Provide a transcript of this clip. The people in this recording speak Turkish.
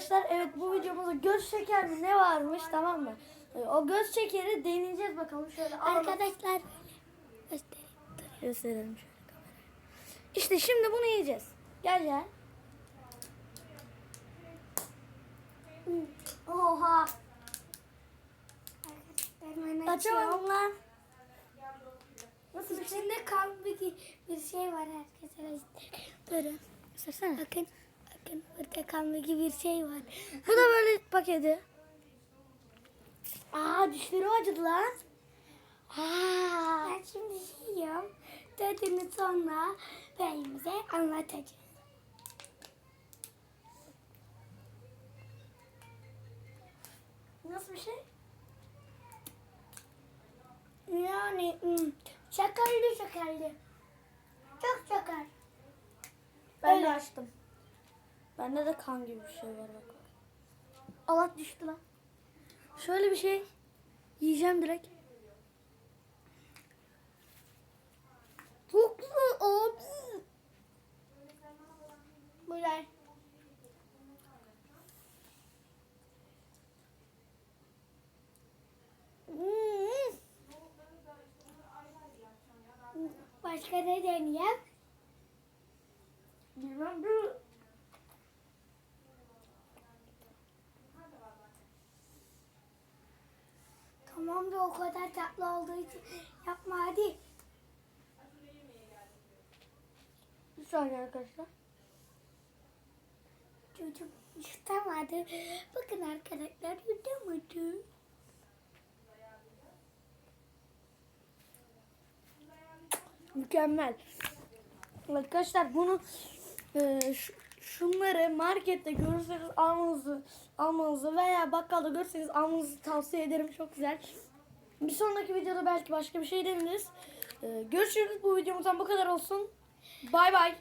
arkadaşlar evet bu videomuzda göz şeker mi ne varmış tamam mı? Ee, O göz şekeri deneyeceğiz bakalım şöyle alalım. Arkadaşlar. Gösterelim şöyle kameraya. İşte şimdi bunu yiyeceğiz. Gel gel. Oha. Ben Açamam açıyorum. lan. Nasıl şey? İçinde kan bir, bir şey var arkadaşlar. Durun. Göstersene. Bakın. Bakın kan gibi bir şey var. Bu da böyle paketi. Aa dişlerim acıdı lan. Aa. Ben şimdi yiyorum. Tadını sonra beyimize anlatacağım. Nasıl bir şey? Yani hmm, şekerli şekerli. Çok şeker. Ben de açtım. Bende de kan gibi bir şey var bak. Allah düştü lan. Şöyle bir şey. Yiyeceğim direkt. Çok güzel abi. Buraya. Hmm. Başka ne deneyeyim? Bilmem bu. Tamam da o kadar tatlı olduğu için yapma hadi. Bir saniye arkadaşlar. Çocuk yutamadı. Bakın arkadaşlar yutamadı. Mükemmel. Arkadaşlar bunu e, şu- şunları markette görürseniz almanızı almanızı veya bakkalda görürseniz almanızı tavsiye ederim. Çok güzel. Bir sonraki videoda belki başka bir şey deneriz. E, görüşürüz. Bu videomuzdan bu kadar olsun. Bay bay.